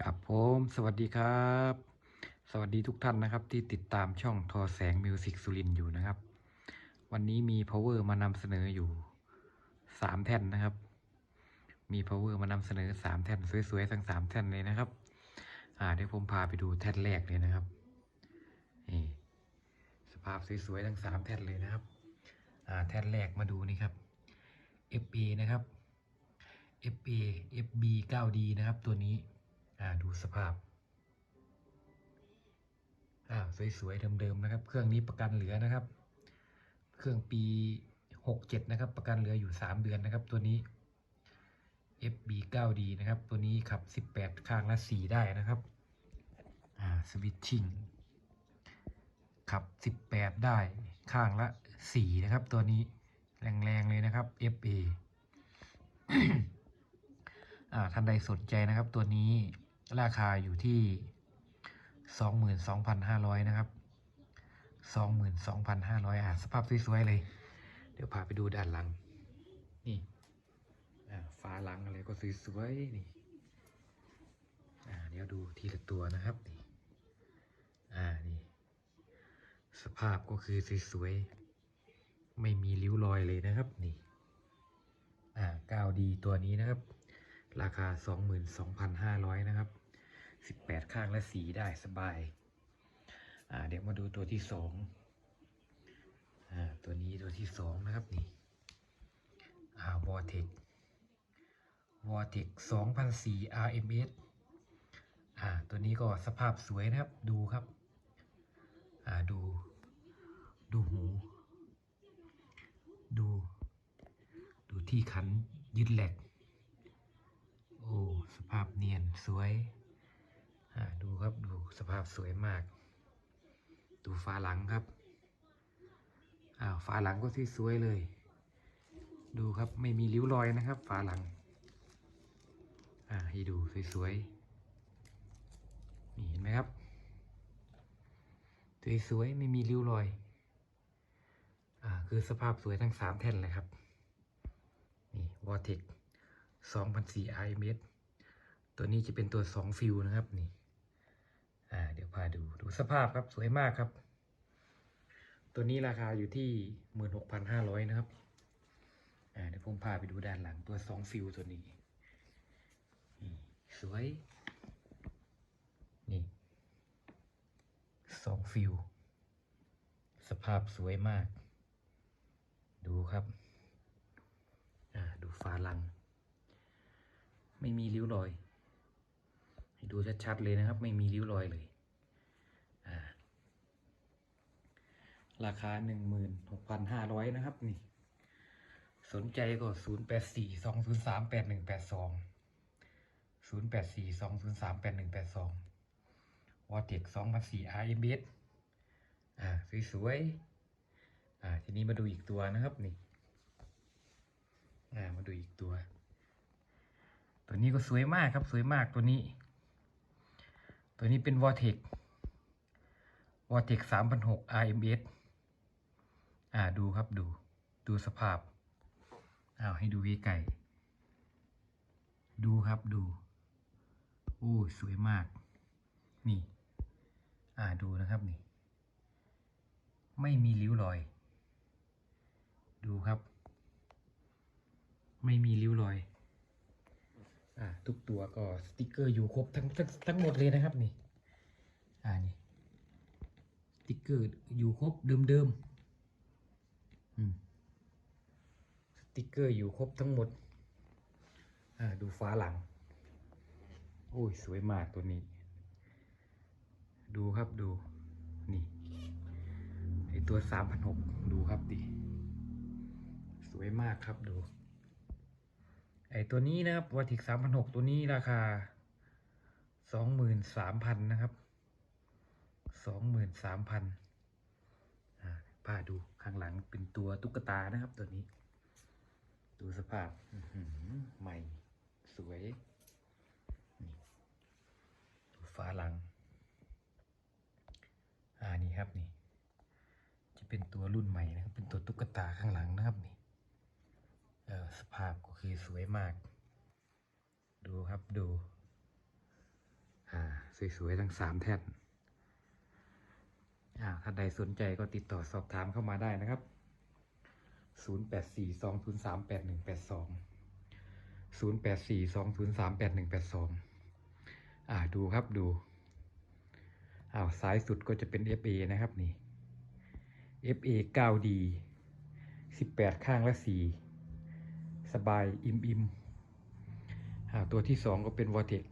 ครับผมสวัสดีครับ สวัสดีทุกท่านนะครับที่ติดตามช่องทอแสงมิวสิกสุรินอยู่นะครับ วันนี้มี power มานำเสนออยู่สามแท่นนะครับ มี power มานำเสนอสามแท่นสวยๆทั้งสามแท่นเลยนะครับ อ่าเดี๋ยวผมพาไปดูแท่นแรกเลยนะครับนี่สภาพสวยๆทั้งสามแท่นเลยนะครับ อ่าแท่นแรกมาดูนี่ครับ FA นะครับ FA FB 9D นะครับตัวนี้ อ่าดูสภาพอ่าสวยๆเดิมๆนะครับ เครื่องนี้ประกันเหลือนะครับ เครื่องปี 67 นะครับ ประกันเหลืออยู่ 3 เดือนนะครับ ตัวนี้ FB 9D นะครับ ตัวนี้ขับ 18 ข้างละ 4 ได้นะครับอ่าสวิตชิ่งขับ 18 ได้ข้างละ 4 นะครับ ตัวนี้แรงๆเลยนะครับ FA อ่าท่านใดสนใจนะครับตัวนี้ ราคาอยู่ที่สองหมื่นสองพันห้าร้อยนะครับสองหมื่นสองพันห้าร้อยอ่าสภาพสวยๆเลย เดี๋ยวพาไปดูด้านหลัง นี่อ่าหลังอะไรก็สวยๆนี่เดี๋ยวดูทีละตัวนะครับนี่อ่านี่สภาพก็คือสวยๆไม่มีริ้วรอยเลยนะครับนี่อ่า 9D ตัวนี้นะครับ ราคา 22,500 นะครับ 18 ข้างและสีได้สบาย เดี๋ยวมาดูตัวที่สองตัวนี้ตัวที่สองนะครับนี่อ่า Vortex Vortex 2004 RMS อ่าตัวนี้ก็สภาพสวยนะครับดูครับอ่าดู ดูหู ดู ดูที่ขันยึดแหลก โอ้ สภาพเนียนสวย ดูครับดูสภาพสวยมาก ดูฝาหลังครับอ้าวฝาหลังก็ที่สวยเลย ดูครับไม่มีริ้วรอยนะครับ ฝาหลังอ่าให้ดูสวยๆนี่เห็นไหมครับสวยๆไม่มีริ้วรอยอ่าคือสภาพสวยทั้งสามแท่นเลยครับนี่ Vortex 2004 RMS ตัวนี้จะเป็นตัว 2 ฟิวนะครับนี่ อ่าเดี๋ยวพาดูดูสภาพครับสวยมากครับ ตัวนี้ราคาอยู่ที่16,500นะครับอ่าเดี๋ยวผมพาไปดูด้านหลังตัว2ฟิวตัวนี้สวยนี่2ฟิวสภาพสวยมาก ดูครับอ่าดูฝาหลัง ไม่มีริ้วรอย ดูชัดๆเลยนะครับ ไม่มีริ้วรอยเลยราคาหนึ่งหมื่นหกพันห้าร้อยนะครับ นี่ สนใจก็ศูนย์แปดสี่สองศูนย์สามแปดหนึ่งแปดสองศูนย์แปดสี่สองศูนย์สามแปดหนึ่งแปดสองวอเทคสองพันสี่อาร์เอเอสอ่า สวยๆ อ่า ทีนี้มาดูอีกตัวนะครับ นี่ อ่า มาดูอีกตัว ตัวนี้ก็สวยมากครับ สวยมากตัวนี้ ตัวนี้เป็น Vortex Vortex 3,600 RMS อ่าดูครับดูดูสภาพอ้าวให้ดูใกล้ๆดูครับดูโอ้สวยมาก นี่ อ่าดูนะครับนี่ ไม่มีริ้วรอย ดูครับ ไม่มีริ้วรอย อ่าทุกตัวก็สติกเกอร์อยู่ครบทั้งทั้งทั้งหมดเลยนะครับนี่อ่านี่สติกเกอร์อยู่ครบเดิมๆอืมสติกเกอร์อยู่ครบทั้งหมดอ่าดูฟ้าหลังโอ้ยสวยมากตัวนี้ ดูครับดูนี่ไอตัวสามพันหกดูครับดิสวยมากครับดู ไอตัวนี้นะครับวัติกสามพันหกตัวนี้ราคาสองหมื่นสามพันนะครับสองหมื่นสามพันอ่าพาดูข้างหลังเป็นตัวตุ๊กตานะครับตัวนี้ ดูสภาพใหม่ สวยนี่ดูฝาหลัง อ่านี่ครับนี่ จะเป็นตัวรุ่นใหม่นะครับ เป็นตัวตุ๊กตาข้างหลังนะครับนี่ สภาพก็คือสวยมาก ดูครับดูสวยๆทั้งสามแท่นอ่าท่าใดสนใจก็ติดต่อสอบถามเข้ามาได้นะครับ 0 8 4 2 0 3 8 1 8 2 0 8 4 2 0 3 8 1 8 2 อ่าดูครับดูอ้าวซ้ายสุดก็จะเป็น FA นะครับนี่ FA 9D 18 ข้างละ4 สบายอิ่มอิมอ่าตัวที่2ก็เป็น Vortex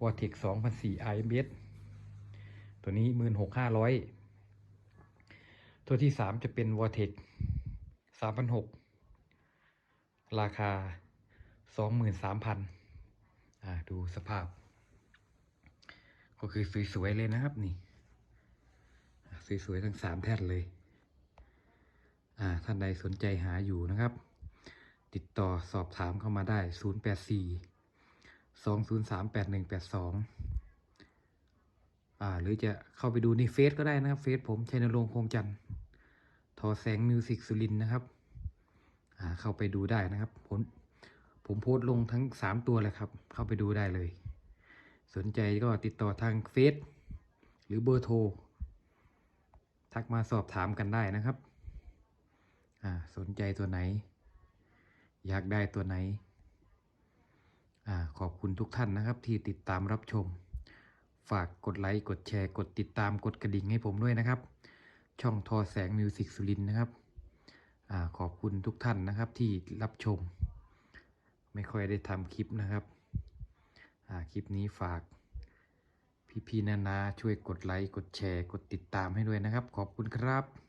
Vortex 2004 IMS ตัวนี้ 16,500 ตัวที่3จะเป็น Vortex 3,600 ราคา 23,000อ่าดูสภาพ ก็คือสวย ๆ เลยนะครับนี่สวย ๆ ทั้งสามแท่นเลย อ่า ท่านใดสนใจหาอยู่นะครับ ติดต่อสอบถามเข้ามาได้ 0 8 4 2 0 3 8 1 8 2 อ่า หรือจะเข้าไปดูในเฟซก็ได้นะครับ เฟซผมชัยนรงค์คงจันทร์ทอแสงมิวสิกสุรินนะครับ อ่า เข้าไปดูได้นะครับ ผมผมโพสต์ลงทั้งสามตัวเลยครับ เข้าไปดูได้เลย สนใจก็ติดต่อทางเฟซหรือเบอร์โทร ทักมาสอบถามกันได้นะครับ อ่า สนใจตัวไหน อยากได้ตัวไหนอขอบคุณทุกท่านนะครับที่ติดตามรับชม ฝากกดไลค์ กดแชร์ กดติดตาม กดกระดิ่งให้ผมด้วยนะครับ ช่องทอแสงมิวสิกสุรินนะครับอขอบคุณทุกท่านนะครับที่รับชม ไม่ค่อยได้ทำคลิปนะครับคลิปนี้ฝากพี่ๆนานาช่วยกดไลค์ กดแชร์ กดติดตามให้ด้วยนะครับ ขอบคุณครับ